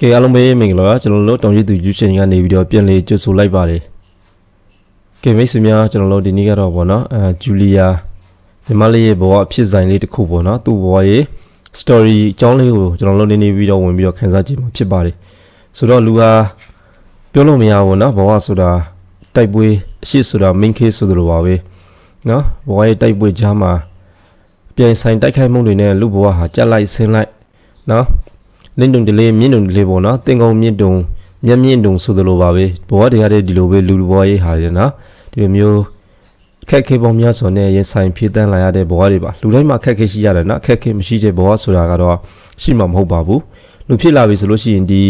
ကဲအားလုံးပဲမင်္ဂလာပါကျွန်တော်တို့တောင်ကြီးသူ YouTube ကနေပြီးတော့ပြန်လေးကြိုဆိုလိုက်ပါတယ်ကဲမိတ်ဆွေများကျွန်တော်တို့ဒီနေ့ကတော့ဗောနော်အဲဂျူလီယာညီမလေးရဲ့ဘဝအဖြစ်ဆိုင်လေးတစ်ခုပေါ့နော်သူ့ဘဝရဲ့ story အကြောင်းလေးကိုကျွန်တော်တို့နေနေပြီးတော့ဝင်ပြီးတော့ခန်းစားကြည့်မှာဖြစ်ပါတယ်ဆိုတော့လူဟာပြောလို့မရဘူးနော်ဘဝဆိုတာတိုက်ပွဲအရှိဆိုတာ main case ဆိုသလိုပါပဲနော်ဘဝရဲ့တိုက်ပွဲကြားမှာအပြိုင်ဆိုင်တိုက်ခိုက်မှုတွေနဲ့လူဘဝဟာကြက်လိုက်ဆင်းလိုက်နော် လင်းတုံတလေးမြင့်တုံတလေးပေါ့နော်တင်ကုန်းမြင့်တုံမျက်မြင့်တုံဆိုသလိုပါပဲဘဝတရားတဲ့ဒီလိုပဲလူလူဘဝရေးဟာတယ်နော်ဒီလိုမျိုးခက်ခဲပေါင်းများစွာနဲ့ရင်ဆိုင်ဖြည့်တန်းလာရတဲ့ဘဝတွေပါလူတိုင်းမှာခက်ခဲရှိရတယ်နော်ခက်ခဲမရှိတဲ့ဘဝဆိုတာကတော့ရှိမှာမဟုတ်ပါဘူးလူဖြစ်လာပြီဆိုလို့ရှိရင်ဒီ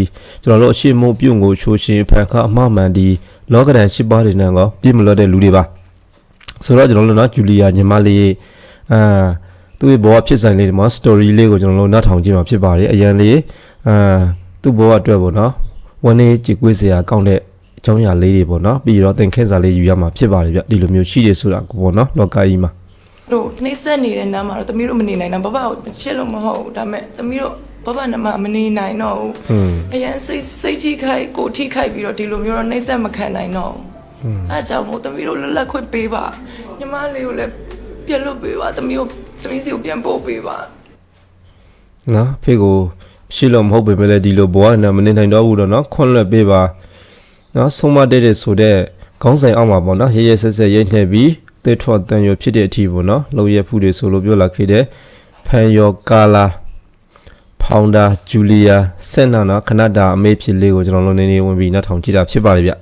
ကျွန်တော်တို့အရှိမုံပြုတ်ငိုချိုးရှင်ဖန်ခအမှားမှန်ဒီလောကဒန်ရှိပါးတွေနဲ့ကောပြည့်မလို့တဲ့လူတွေပါဆိုတော့ကျွန်တော်တို့နော်ဂျူလီယာညီမလေးအာ သူ့ရဲ့ဘဝဖြစ်ဆိုင်လေးဒီမှာ story လေးကိုကျွန်တော်တို့နားထောင်ကြည့်မှာဖြစ်ပါတယ်အရင်လေးအာသူ့ဘဝအတွက်ပေါ့နော်ဝန်နေကြည်ကွေးစရာကောင်းတဲ့အကြောင်းအရာလေးတွေပေါ့နော်ပြီးတော့သင်ခန်းစာလေးယူရမှာဖြစ်ပါတယ်ဗျဒီလိုမျိုးရှိတယ်ဆိုတာကိုပေါ့နော်လောကကြီးမှာတို့နှိမ့်ဆက်နေတဲ့နားမှာတော့သမီးတို့မနေနိုင်တာဘဘကိုချစ်လို့မဟုတ်ဘူးဒါပေမဲ့သမီးတို့ဘဘနာမမနေနိုင်တော့ဘူးအရင်စိတ်စိတ်ထိခိုက်ကိုထိခိုက်ပြီးတော့ဒီလိုမျိုးတော့နှိမ့်ဆက်မခံနိုင်တော့ဘူးအဲကြောင့်မို့သမီးတို့လက်လက်ခွင့်ပေးပါညီမလေးကိုလည်းပြတ်လွတ်ပေးပါသမီးကို သမီးစီကိုပြန်ပို့ပေးပါနော်ဖေကိုရှိလို့မဟုတ်ပေမဲ့လည်းဒီလိုဘဝနဲ့မနေနိုင်တော့ဘူးတော့နော်ခွန်လွတ်ပေးပါနော်ဆုံးမတဲ့တဲ့ဆိုတဲ့ခေါင်းဆိုင်အောက်မှာပေါ့နော်ရဲရဲဆက်ဆက်ရိတ်နှက်ပြီးသေထွတ်တန်ရဖြစ်တဲ့အထိပေါ့နော်လုံရဖူးတွေဆိုလို့ပြောလာခဲ့တဲ့ဖန်ယောကာလာဖောင်ဒါဂျူလီယာစက်နာနော်ခဏတာအမေဖြစ်လေးကိုကျွန်တော်တို့နေနေဝင်ပြီးနောက်ထောင်ကြည့်တာဖြစ်ပါလေဗျ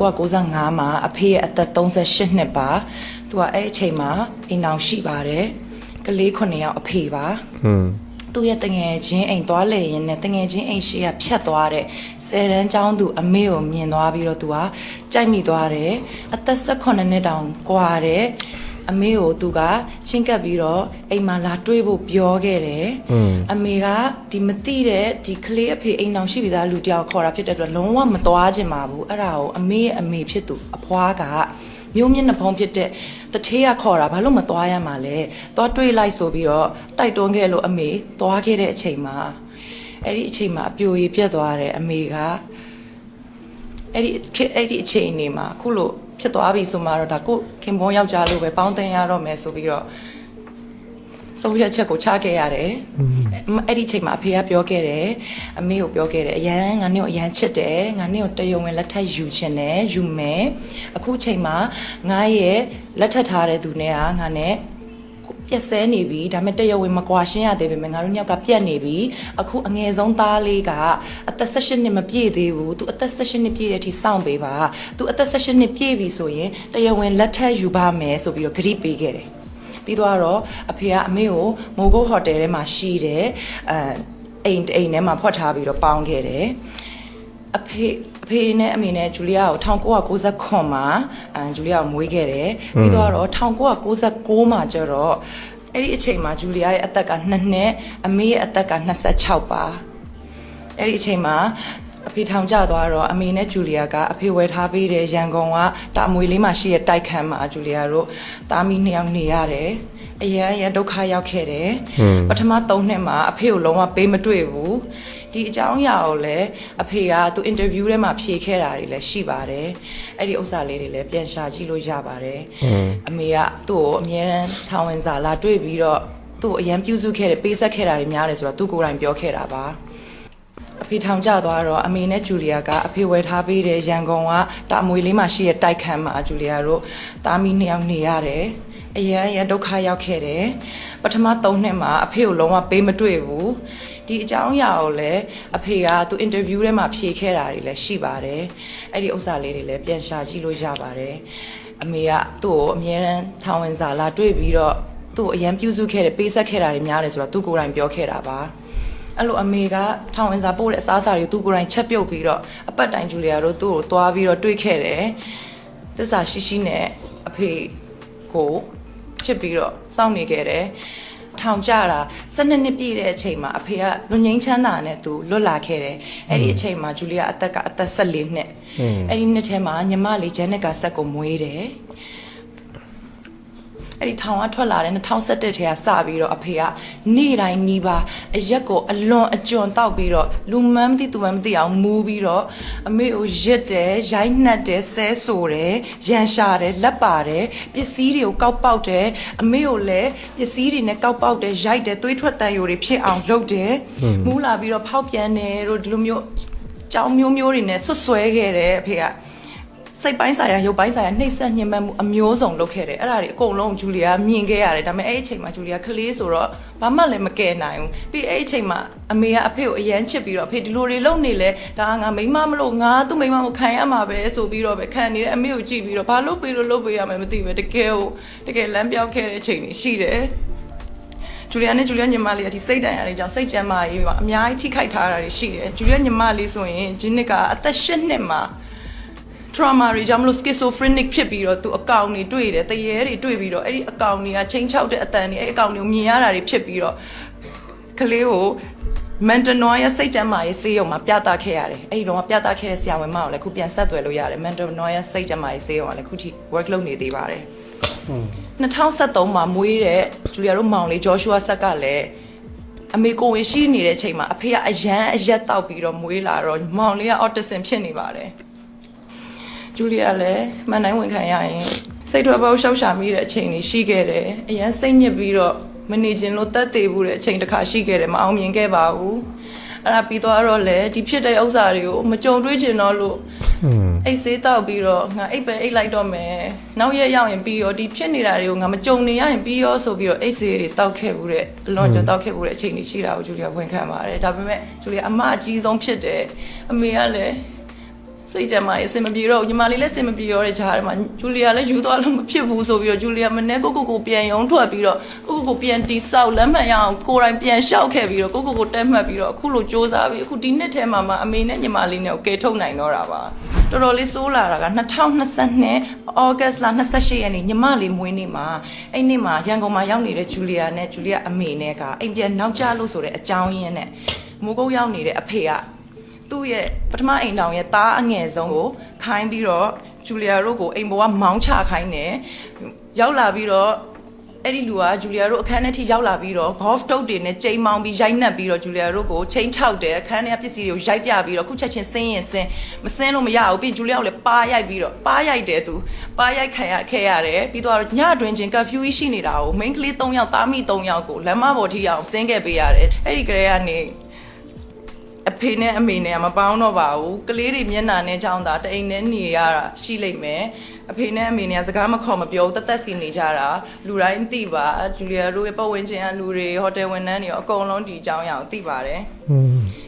1995မှာအဖေရဲ့အသက်38နှစ်ပါသူကအဲ့အချိန်မှာအိမ်အောင်ရှိပါတယ်ကလေး9ယောက်အဖေပါဟွန်းသူ့ရဲ့တငယ်ချင်းအိမ်သွားလေရင်နဲ့တငယ်ချင်းအိမ်ရှိကဖြတ်သွားတဲ့ဆယ်တန်းကျောင်းသူအမေကိုမြင်သွားပြီးတော့သူကကြိုက်မိသွားတယ်အသက်18နှစ်တောင်ကွာတယ် အမေကိုသူကချင်းကပ်ပြီးတော့အိမ်မှာလာတွေးဖို့ပြောခဲ့တယ်အမေကဒီမသိတဲ့ဒီကလေးအဖေအိမ်အောင်ရှိပြီးသားလူတယောက်ခေါ်တာဖြစ်တဲ့အတွက်လုံးဝမသွားချင်ပါဘူးအဲ့ဒါကိုအမေရဲ့အမေဖြစ်သူအဖွားကမျိုးမြင့်နှဖုံးဖြစ်တဲ့တထေးကခေါ်တာဘာလို့မသွားရမှာလဲသွားတွေးလိုက်ဆိုပြီးတော့တိုက်တွန်းခဲ့လို့အမေသွားခဲ့တဲ့အချိန်မှာအဲ့ဒီအချိန်မှာအပြိုရည်ပြတ်သွားတယ်အမေက အဲ့ဒီခေတ်အဲ့ဒီအချိန်နေမှာအခုလို့ဖြစ်သွားပြီဆိုမှတော့ဒါကိုခင်ပွန်းယောက်ျားလို့ပဲပေါင်းတင်ရတော့မယ်ဆိုပြီးတော့ဆုံးဖြတ်ချက်ကိုချခဲ့ရတယ်။အဲ့ဒီအချိန်မှာအဖေကပြောခဲ့တယ်။အမေကိုပြောခဲ့တယ်။အရန်ငါနဲ့ကိုအရန်ချစ်တယ်။ငါနဲ့ကိုတယုံဝင်လက်ထပ်ယူချင်တယ်။ယူမယ်။အခုအချိန်မှာငါရဲ့လက်ထပ်ထားတဲ့သူနဲ့ကငါနဲ့ ပြက်ဆဲနေပြီဒါပေမဲ့တရဝင်းမကွာရှင်းရသေးပေမဲ့ငါတို့ညောက်ကပြက်နေပြီအခုအငယ်ဆုံးသားလေးကအသက်16နှစ်မပြည့်သေးဘူးသူအသက်16နှစ်ပြည့်တဲ့အထိစောင့်ပေးပါသူအသက်16နှစ်ပြည့်ပြီဆိုရင်တရဝင်းလက်ထပ်ယူပါမယ်ဆိုပြီးတော့ဂရိပေးခဲ့တယ်ပြီးတော့တော့အဖေကအမေကိုမိုးကုတ်ဟိုတယ်ထဲမှာရှိတယ်အဲအိမ်အိမ်ထဲမှာဖွက်ထားပြီးတော့ပေါင်းခဲ့တယ်အဖေအ ဖေနဲ့အမေနဲ့ဂျူလီယာကို1999မှာအဲဂျူလီယာကိုမွေးခဲ့တယ်ပြီးတော့တော့1996မှာကျတော့အဲ့ဒီအချိန်မှာဂျူလီယာရဲ့အသက်က2နှစ်အမေရဲ့အသက်က26ပါအဲ့ဒီအချိန်မှာအဖေထောင်ကျသွားတော့အမေနဲ့ဂျူလီယာကအဖေဝယ်ထားပေးတဲ့ရန်ကုန်ကတာမွေလေးမှာရှိတဲ့တိုက်ခန်းမှာဂျူလီယာတို့တာမီနှစ်ယောက်နေရတယ် အရန်ရန်ဒုက္ခရောက်ခဲ့တယ်ပထမ3နှစ်မှာအဖေကိုလုံးဝပေးမတွေ့ဘူးဒီအကြောင်းအရာကိုလည်းအဖေကသူအင်တာဗျူးထဲမှာဖြေခဲ့တာတွေလည်းရှိပါတယ်အဲ့ဒီဥစ္စာလေးတွေလည်းပြန်ရှာကြည့်လို့ရပါတယ်အမေကသူ့ကိုအမြဲတမ်းထောင်ဝင်စာလာတွေ့ပြီးတော့သူ့ကိုအရန်ပြုစုခဲ့တယ်ပေးဆက်ခဲ့တာတွေများတယ်ဆိုတော့သူကိုယ်တိုင်ပြောခဲ့တာပါအဖေထောင်ကျသွားတော့အမေနဲ့ဂျူလီယာကအဖေဝယ်ထားပေးတဲ့ရန်ကုန်ကတာမွေလေးမှာရှိတဲ့တိုက်ခန်းမှာဂျူလီယာတို့တာမီနှစ်ယောက်နေရတယ် အရန်ရန်ဒုက္ခရောက်ခဲ့တယ်ပထမ3နှစ်မှာအဖေကိုလုံးဝပေးမတွေ့ဘူးဒီအကြောင်းအရာကိုလည်းအဖေကသူအင်တာဗျူးထဲမှာဖြေခဲ့တာတွေလည်းရှိပါတယ်အဲ့ဒီဥစ္စာလေးတွေလည်းပြန်ရှာကြည့်လို့ရပါတယ်အမေကသူ့ကိုအမြဲတမ်းထောင်ဝင်စာလာတွေ့ပြီးတော့သူ့ကိုအရန်ပြုစုခဲ့တယ်ပေးဆက်ခဲ့တာတွေများတယ်ဆိုတော့သူကိုယ်တိုင်ပြောခဲ့တာပါအဲ့လိုအမေကထောင်ဝင်စာပို့တဲ့အစားအစာတွေသူကိုယ်တိုင်ချက်ပြုတ်ပြီးတော့အပတ်တိုင်ဂျူလီယာတို့သူ့ကိုသွားပြီးတော့တွေ့ခဲ့တယ်။သစ္စာရှိရှိနဲ့အဖေကို ချစ်ပြီးတော့စောင့်နေခဲ့တယ်။ထောင်ကြတာ12နှစ်ပြည့်တဲ့အချိန်မှာအဖေကလွန်ငင်းချမ်းသာနဲ့သူလွတ်လာခဲ့တယ်။အဲ့ဒီအချိန်မှာဂျူလီယာအသက်ကအသက်14နှစ်။အဲ့ဒီနှစ်ထဲမှာညီမလေးဂျန်နက်ကဆက်ကိုမွေးတယ်။ အဲ့ဒီထောင်ကထွက်လာတဲ့2017ထဲကစပြီးတော့အဖေကနေ့တိုင်းနီးပါအရက်ကိုအလွန်အကျွံတောက်ပြီးတော့လူမန်းမသိသူမန်းမသိအောင်မူးပြီးတော့အမေကိုရစ်တယ်ရိုက်နှက်တယ်ဆဲဆိုတယ်ရန်ရှာတယ်လက်ပါတယ်ပစ္စည်းတွေကိုကောက်ပေါက်တယ်အမေကိုလည်းပစ္စည်းတွေနဲ့ကောက်ပေါက်တယ်ရိုက်တယ်သွေးထွက်တန်ယိုတွေဖြစ်အောင်လုပ်တယ်မူးလာပြီးတော့ဖောက်ပြန်တယ်တို့ဒီလိုမျိုးကြောင်းမျိုးမျိုးတွေနဲ့ဆွတ်ဆွဲခဲ့တယ်အဖေက စိတ်ပိုင်းဆိုင်ရာရုပ်ပိုင်းဆိုင်ရာနှိပ်စက်ညှဉ်းပန်းမှုအမျိုးစုံလုပ်ခဲ့တယ်အဲ့ဒါတွေအကုန်လုံးဂျူလီယာမြင်ခဲ့ရတယ်ဒါပေမဲ့အဲ့ဒီအချိန်မှာဂျူလီယာကလေးဆိုတော့ဘာမှလည်းမကယ်နိုင်ဘူးပြီးအဲ့ဒီအချိန်မှာအမေကအဖေကိုအရန်ချစ်ပြီးတော့အဖေဒီလိုတွေလုပ်နေလဲဒါငါမိန်းမမလို့ငါသူ့မိန်းမကိုခံရမှာပဲဆိုပြီးတော့ပဲခံနေတဲ့အမေကိုကြည့်ပြီးတော့ဘာလုပ်ပေးလို့လုပ်ပေးရမယ်မသိဘူးတကယ်ကိုတကယ်လမ်းပြောက်ခဲ့တဲ့အချိန်တွေရှိတယ်ဂျူလီယာနဲ့ဂျူလီယာညီမလေးကဒီစိတ်တန်ရာတွေကြောင့်စိတ်ကြမ်းမာရေးကအများကြီးထိခိုက်ထားတာတွေရှိတယ်ဂျူလီယာညီမလေးဆိုရင်ဒီနှစ်ကအသက်၈နှစ်မှာ trauma တွေကြောင့်မလို့ schizophrenic ဖြစ်ပြီးတော့သူအကောင်တွေတွေ့တယ်တရေတွေတွေ့ပြီးတော့အဲ့ဒီအကောင်တွေကချိန်ချောက်တဲ့အတန်တွေအဲ့ဒီအကောင်တွေကိုမြင်ရတာတွေဖြစ်ပြီးတော့ကလေးကို mental noia စိတ်ကြမ်းမာရေးဆေးရုံမှာပြသခဲ့ရတယ်အဲ့ဒီတော့ပြသခဲ့တဲ့ဆရာဝန်မအောင်လည်းခုပြန်ဆက်သွယ်လို့ရတယ် mental noia စိတ်ကြမ်းမာရေးဆေးရုံကလည်းခုထိ work လုပ်နေသေးပါတယ်2013မှာမွေးတဲ့ဂျူလီယာတို့မောင်လေးဂျောရှူအာဆက်ကလည်းအမေကိုဝင်ရှိနေတဲ့အချိန်မှာအဖေကအရန်အရက်တောက်ပြီးတော့မွေးလာတော့မောင်လေးက autism ဖြစ်နေပါတယ် ဂျူလီယာလည်းမန်တိုင်းဝင်ခံရရင်စိတ်ထွက်ပေါက်ရှောက်ရှာမိတဲ့အချိန်တွေရှိခဲ့တယ်။အရန်စိတ်ညစ်ပြီးတော့မနေခြင်းလို့တက်သေးဘူးတဲ့အချိန်တစ်ခါရှိခဲ့တယ်မအောင်မြင်ခဲ့ပါဘူး။အဲ့ဒါပြီးသွားတော့လေဒီဖြစ်တဲ့ဥစ္စာတွေကိုမကြုံတွေ့ချင်တော့လို့အိတ်ဆေးတောက်ပြီးတော့ငါအိတ်ပဲအိတ်လိုက်တော့မယ်။နောက်ရက်ရောက်ရင်ပြီးရောဒီဖြစ်နေတာတွေကိုငါမကြုံနေရရင်ပြီးရောဆိုပြီးတော့အိတ်ဆေးတွေတောက်ခဲ့ဘူးတဲ့အလွန်ကျွံတောက်ခဲ့ဘူးတဲ့အချိန်တွေရှိတာကိုဂျူလီယာဝန်ခံပါတယ်။ဒါပေမဲ့ဂျူလီယာအမအကြီးဆုံးဖြစ်တယ်။အမေကလည်း စိတ်ကြမ်းမာရေးအဆင်မပြေတော့ဘူးညီမလေးလည်းအဆင်မပြေတော့တဲ့ဂျားထဲမှာဂျူလီယာလည်းယူသွားလို့မဖြစ်ဘူးဆိုပြီးတော့ဂျူလီယာမနေ့ကိုကိုကိုပြန်ရုံထွက်ပြီးတော့ကိုကိုကိုပြန်တီဆောက်လက်မှတ်ရအောင်ကိုယ်တိုင်ပြန်လျှောက်ခဲ့ပြီးတော့ကိုကိုကိုတက်မှတ်ပြီးတော့အခုလိုစူးစမ်းပြီးအခုဒီနှစ်ထဲမှာမှအမေနဲ့ညီမလေးနဲ့ကိုကယ်ထုတ်နိုင်တော့တာပါတော်တော်လေးစိုးလာတာက2022ဩဂတ်လ28ရက်နေ့ညီမလေးမွေးနေ့မှာအဲ့နေ့မှာရန်ကုန်မှာရောက်နေတဲ့ဂျူလီယာနဲ့ဂျူလီယာအမေနဲ့ကအိမ်ပြန်နောက်ကျလို့ဆိုတဲ့အကြောင်းရင်းနဲ့မိုးကုတ်ရောက်နေတဲ့အဖေက သူ့ရဲ့ပထမအိမ်တောင်ရဲ့သားအငယ်ဆုံးကိုခိုင်းပြီးတော့ဂျူလီယာတို့ကိုအိမ်ပေါ်ကမောင်းချခိုင်းတယ်ရောက်လာပြီးတော့အဲ့ဒီလူကဂျူလီယာတို့အခန်းထဲထိရောက်လာပြီးတော့ golf တုတ်တွေနဲ့ချိန်မောင်းပြီးရိုက်နှက်ပြီးတော့ဂျူလီယာတို့ကိုချိန်ချောက်တယ်အခန်းထဲကပစ္စည်းတွေကိုရိုက်ပြပြီးတော့ခုချက်ချင်းဆင်းရင်ဆင်းမဆင်းလို့မရဘူးပြီးဂျူလီယာကိုလည်းပါရိုက်ပြီးတော့ပါရိုက်တယ်သူပါရိုက်ခံရခဲ့ရတယ်ပြီးတော့ညအတွင်းချင်း curfew ရှိနေတာကို main ကလေး3ယောက်သားမိ3ယောက်ကိုလမ်းမပေါ်ထိအောင်ဆင်းခဲ့ပေးရတယ်အဲ့ဒီကလေးကနေ အဖေနဲ့အမေနဲ့ကမပေါင်းတော့ပါဘူးကလေးတွေမျက်နှာနဲ့ကြောင်းတာတအိမ်နဲ့နေရတာရှိလိမ့်မယ်အဖေနဲ့အမေနဲ့ကစကားမခေါ်မပြောဘူးတက်တက်စီနေကြတာလူတိုင်းသိပါဂျူလီယာတို့ရဲ့ပတ်ဝန်းကျင်ကလူတွေဟိုတယ်ဝန်ထမ်းတွေရောအကုန်လုံးဒီအကြောင်းအရာကိုသိပါတယ်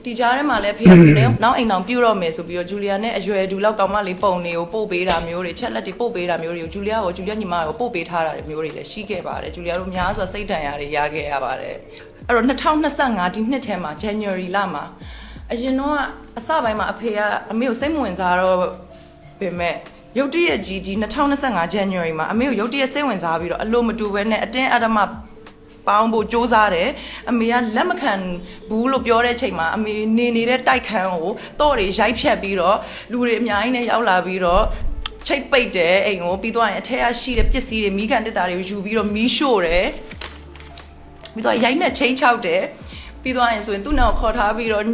ဒီကြားထဲမှာလည်းဖေကလည်းနောက်အိမ်အောင်ပြုတ်တော့မယ်ဆိုပြီးတော့ဂျူလီယာနဲ့အရွယ်ဒူလောက်ကောင်မလေးပုံတွေကိုပို့ပေးတာမျိုးတွေချက်လက်တွေပို့ပေးတာမျိုးတွေကိုဂျူလီယာကိုဂျူလီယာညီမကိုပို့ပေးထားတာမျိုးတွေလည်းရှိခဲ့ပါတယ်ဂျူလီယာတို့များစွာစိတ်ဒဏ်ရာတွေရခဲ့ရပါတယ်အဲ့တော့2025ဒီနှစ်ထဲမှာ January လမှာ အရင်တော့အစပိုင်းမှာအဖေကအမေကိုစိတ်မဝင်စားတော့ပေမဲ့ရုတ်တရက်ကြီးဒီ2025 January မှာအမေကိုရုတ်တရက်စိတ်ဝင်စားပြီးတော့အလိုမတူဘဲနဲ့အတင်းအဓမ္မပေါင်းဖို့စ조사တယ်အမေကလက်မခံဘူးလို့ပြောတဲ့အချိန်မှာအမေနေနေတဲ့တိုက်ခန်းကိုတော့တွေရိုက်ဖြတ်ပြီးတော့လူတွေအများကြီးနဲ့ရောက်လာပြီးတော့ချိတ်ပိတ်တယ်အိမ်ကိုပြီးတော့ရင်အထက်ကရှိတဲ့ပစ္စည်းတွေမိကန်တက်တာတွေကိုယူပြီးတော့မီးရှို့တယ်ပြီးတော့ရိုက်နဲ့ချိန်ချောက်တယ်ပြီးတော့ရင်ဆိုရင်သူ့နောက်ခေါ်ထားပြီးတော့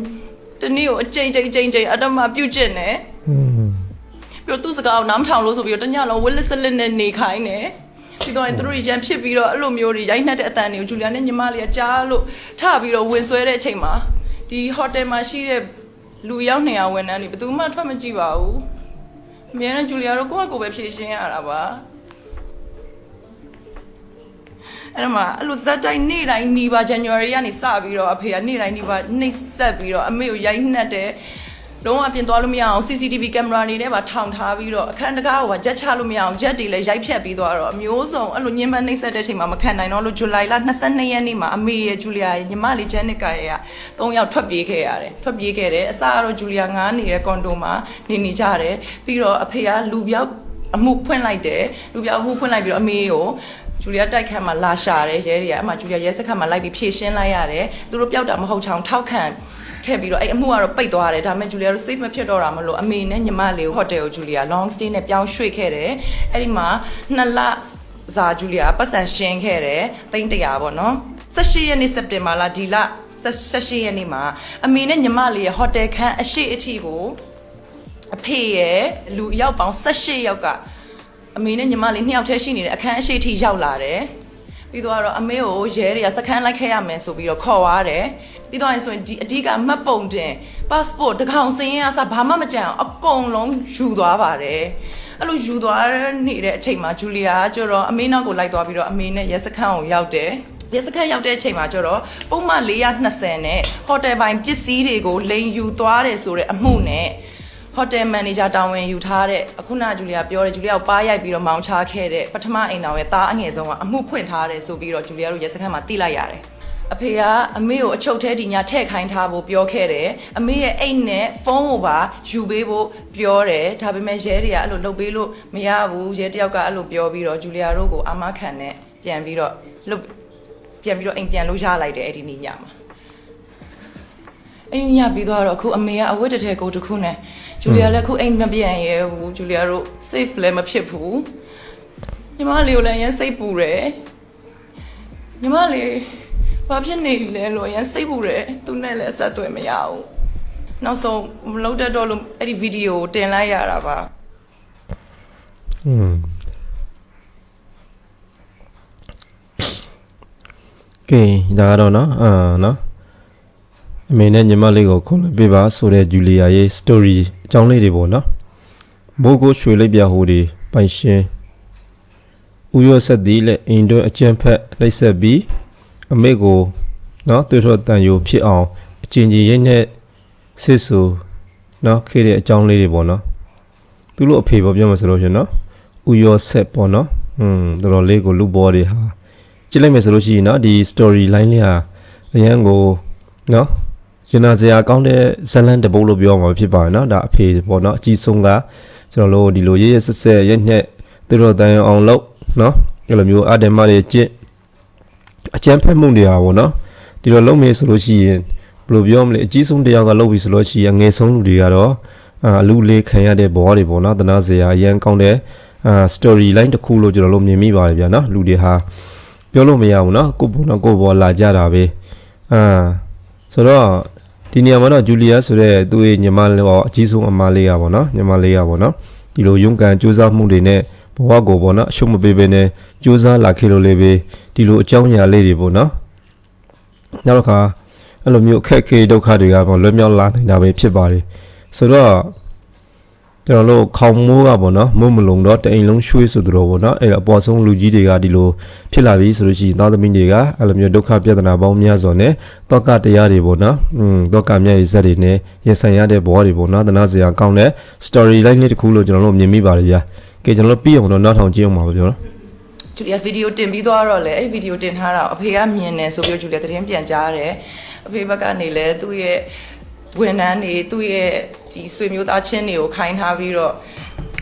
တနေ့ကိုအကြိမ်ကြိမ်ကြိမ်ကြိမ်အတ္တမပြုတ်ကျင်တယ်ပြီးတော့သူ့စကားကိုနားမထောင်လို့ဆိုပြီးတော့တညလုံးဝစ်လစ်စလစ်နဲ့နေခိုင်းတယ်ပြီးတော့ရင်သူတို့ရန်ဖြစ်ပြီးတော့အဲ့လိုမျိုးတွေရိုက်နှက်တဲ့အတန်တွေကိုဂျူလီယာနဲ့ညီမလေးကကြားလို့ထပြီးတော့ဝင်ဆွဲတဲ့အချိန်မှာဒီဟိုတယ်မှာရှိတဲ့လူရောက်နေရဝန်ထမ်းတွေဘယ်သူမှထွက်မကြည့်ပါဘူးအများနဲ့ဂျူလီယာတို့ကိုယ့်အကိုယ်ပဲဖြည့်ရှင်းရတာပါ အဲ့တော့မှအဲ့လိုဇက်တိုင်းနေ့တိုင်းနီးပါ January ကနေစပြီးတော့အဖေကနေ့တိုင်းနီးပါနှိပ်ဆက်ပြီးတော့အမေကိုရိုက်နှက်တယ်လုံးဝပြင်သွားလို့မရအောင် CCTV ကင်မရာနေနဲ့ပါထောင်ထားပြီးတော့အခန်းတကားကိုဂျက်ချလို့မရအောင်ဂျက်တွေလည်းရိုက်ဖြတ်ပြီးသွားတော့အမျိုးစုံအဲ့လိုညှဉ်းပန်းနှိပ်ဆက်တဲ့ချိန်မှာမခံနိုင်တော့လို့ဇူလိုင်လ22ရက်နေ့မှာအမေရဲ့ဂျူလီယာရဲ့ညီမလေးဂျန်နစ်ကာရဲ့က3ယောက်ထွက်ပြေးခဲ့ရတယ်ထွက်ပြေးခဲ့တယ်အစကတော့ဂျူလီယာငားနေတဲ့ကွန်ဒိုမှာနေနေကြတယ်ပြီးတော့အဖေကလူပြောက်အမှုဖွင့်လိုက်တယ်လူပြောက်အမှုဖွင့်လိုက်ပြီးတော့အမေကို ဂျူလီယာတိုက်ခတ်မှာလာရှာတယ်ရဲတွေကအဲ့မှာဂျူလီယာရဲစခတ်မှာလိုက်ပြီးဖြည့်ရှင်းလိုက်ရတယ်သူတို့ပျောက်တာမဟုတ်ချောင်းထောက်ခံခဲ့ပြီးတော့အဲ့အမှုကတော့ပိတ်သွားတယ်ဒါပေမဲ့ဂျူလီယာတို့ safe မဖြစ်တော့တာမလို့အမေနဲ့ညီမလေးကိုဟိုတယ်ကိုဂျူလီယာ long stay နဲ့ပြောင်းရွှေ့ခဲ့တယ်အဲ့ဒီမှာနှစ်လဇာဂျူလီယာပတ်စံရှင်းခဲ့တယ်သိန်း100ပေါ့နော်18ရက်နေ့စက်တင်ဘာလဒီလ18ရက်နေ့မှာအမေနဲ့ညီမလေးရဲ့ဟိုတယ်ခန်းအရှိအထိကိုအဖေရဲ့လူအယောက်ပေါင်း18ယောက်က အမေနဲ့ညီမလေးနှစ်ယောက်တည်းရှိနေတဲ့အခန်းအရှိအထိရောက်လာတယ်ပြီးတော့ကတော့အမေကိုရဲတွေကစကန်လိုက်ခဲ့ရမယ်ဆိုပြီးတော့ခေါ်သွားတယ်ပြီးတော့ရင်ဆိုရင်ဒီအဓိကမှတ်ပုံတင် passport တကောင်စင်းရအစားဘာမှမကြံအောင်အကုန်လုံးယူသွားပါတယ်အဲ့လိုယူသွားနေတဲ့အချိန်မှာဂျူလီယာကကျတော့အမေနောက်ကိုလိုက်သွားပြီးတော့အမေနဲ့ရဲစခန်းကိုရောက်တယ်ရဲစခန်းရောက်တဲ့အချိန်မှာကျတော့ပုံမှန်420နဲ့ဟိုတယ်ပိုင်းပစ္စည်းတွေကိုလိန်ယူသွားတယ်ဆိုတဲ့အမှုနဲ့ ဟိုတယ်မန်နေဂျာတာဝန်ယူထားတဲ့အခုနဂျူလီယာပြောတယ်ဂျူလီယာကိုပါရိုက်ပြီးတော့မောင်းချခဲ့တဲ့ပထမအိမ်တော်ရဲ့တားအငယ်ဆုံးကအမှုဖွင့်ထားတယ်ဆိုပြီးတော့ဂျူလီယာတို့ရဲစခန်းမှာတိလိုက်ရတယ်အဖေကအမေကိုအချုပ်ထဲဒီညာထည့်ခိုင်းထားဖို့ပြောခဲ့တယ်အမေရဲ့အိတ်နဲ့ဖုန်းကိုပါယူပေးဖို့ပြောတယ်ဒါပေမဲ့ရဲတွေကအဲ့လိုလုပ်ပေးလို့မရဘူးရဲတယောက်ကအဲ့လိုပြောပြီးတော့ဂျူလီယာတို့ကိုအာမခံနဲ့ပြန်ပြီးတော့လုပ်ပြန်ပြီးတော့အိမ်ပြန်လို့ရလိုက်တယ်အဲ့ဒီနေ့ညမှာ အိမ်ညပြီးတော့အခုအမေကအဝတ်တစ်ထည်ကိုတစ်ခုနဲ့ဂျူလီယာလည်းအခုအိမ်မပြန်ရဲဘူးဂျူလီယာတို့ safe လည်းမဖြစ်ဘူးညီမလေးကိုလည်းအရင်စိတ်ပူတယ်ညီမလေးဘာဖြစ်နေလဲလို့အရင်စိတ်ပူတယ်သူနဲ့လည်းအဆက်အသွယ်မရဘူးနောက်ဆုံးမလုပ်တတ်တော့လို့အဲ့ဒီဗီဒီယိုကိုတင်လိုက်ရတာပါ อืมကဲဒါကတော့เนาะအာเนาะ အမေနဲ့ညီမလေးကိုခွန်လွှတ်ပေးပါဆိုတဲ့ဂျူလီယာရဲ့ story အကြောင်းလေးတွေပေါ့နော်မိုးကိုရွှေလိပ်ပြဟိုတွေပိုင်ရှင်ဥရောဆက်သည်လက်အိမ်တွင်းအကျဉ်ဖက်နှိပ်ဆက်ပြီးအမေကိုနော်သွေးထွက်တန်ယိုဖြစ်အောင်အချင်းချင်းရိတ်နဲ့ဆစ်ဆူနော်ခဲ့တဲ့အကြောင်းလေးတွေပေါ့နော်သူတို့အဖေပေါ်ပြောမှဆိုလို့ရှင်နော်ဥရောဆက်ပေါ့နော်อืมတော်တော်လေးကိုလူပေါ်တွေဟာကြည့်လိုက်မယ်ဆိုလို့ရှိရင်နော်ဒီ story line လေးဟာအရန်ကိုနော် ရင်နာစရာကောင်းတဲ့ဇလန်တပုတ်လို့ပြောမှာဖြစ်ပါတယ်နော်ဒါအဖေပေါ့နော်အကြီးဆုံးကကျွန်တော်တို့ဒီလိုရရဆက်ဆက်ရက်ညက်သူတို့တန်အောင်လို့နော်အဲ့လိုမျိုးအတ္တမတွေကြင့်အကျံဖက်မှုနေတာပေါ့နော်ဒီလိုလုပ်မယ်ဆိုလို့ရှိရင်ဘယ်လိုပြောမလဲအကြီးဆုံးတရားကလုပ်ပြီဆိုလို့ရှိရင်ငယ်ဆုံးလူတွေကတော့အလူလေးခံရတဲ့ဘဝတွေပေါ့နော်တနာစရာအရန်ကောင်းတဲ့အာ story line တစ်ခုလို့ကျွန်တော်တို့မြင်မိပါတယ်ဗျာနော်လူတွေဟာပြောလို့မရဘူးနော်ကိုဘုံတော့ကိုဘောလာကြတာပဲအာဆိုတော့ ဒီနေရာမှာတော့ဂျူလီယာဆိုတဲ့သူ့ရဲ့ညီမလေးပေါ့အကြီးဆုံးအမလေးကပေါ့နော်ညီမလေးကပေါ့နော်ဒီလိုရုန်းကန်စူးစမ်းမှုတွေနဲ့ဘဝကိုပေါ့နော်အရှုံးမပေးဘဲနဲ့စူးစမ်းလာခဲ့လို့လေးပဲဒီလိုအကြောင်းအရာလေးတွေပေါ့နော်နောက်တစ်ခါအဲ့လိုမျိုးအခက်အခဲဒုက္ခတွေကပေါ့လွတ်မြောက်လာနိုင်တာပဲဖြစ်ပါတယ်ဆိုတော့ ကျွန်တော်တို့ခေါင်မိုးကပေါ့နော်မုံမလုံတော့တအိမ်လုံးရွှေ့ဆိုသူတော်ပေါ့နော်အဲ့တော့အပေါ်ဆုံးလူကြီးတွေကဒီလိုဖြစ်လာပြီဆိုလို့ရှိရင်သားသမီးတွေကအဲ့လိုမျိုးဒုက္ခပြဿနာပေါင်းများစွာနဲ့တောကတရားတွေပေါ့နော်อืมတောကမြတ်ရေးဇက်တွေနဲ့ရင်ဆိုင်ရတဲ့ဘဝတွေပေါ့နော်သနာစရာကောင်းတဲ့ story line လေးတစ်ခုလို့ကျွန်တော်တို့မြင်မိပါတယ်ဗျာကဲကျွန်တော်တို့ပြီးအောင်တော့နောက်ထောင်ကြည့်အောင်ပါဗျာနော်ဂျူလီယာဗီဒီယိုတင်ပြီးသွားတော့လေအဲ့ဗီဒီယိုတင်ထားတာကိုအဖေကမြင်တယ်ဆိုပြီးတော့ဂျူလီယာသတင်းပြန်ကြားတယ်အဖေဘက်ကနေလဲသူ့ရဲ့ ဝန်ထမ်းတွေသူ့ရဲ့ဒီဆွေမျိုးသားချင်းတွေကိုခိုင်းထားပြီးတော့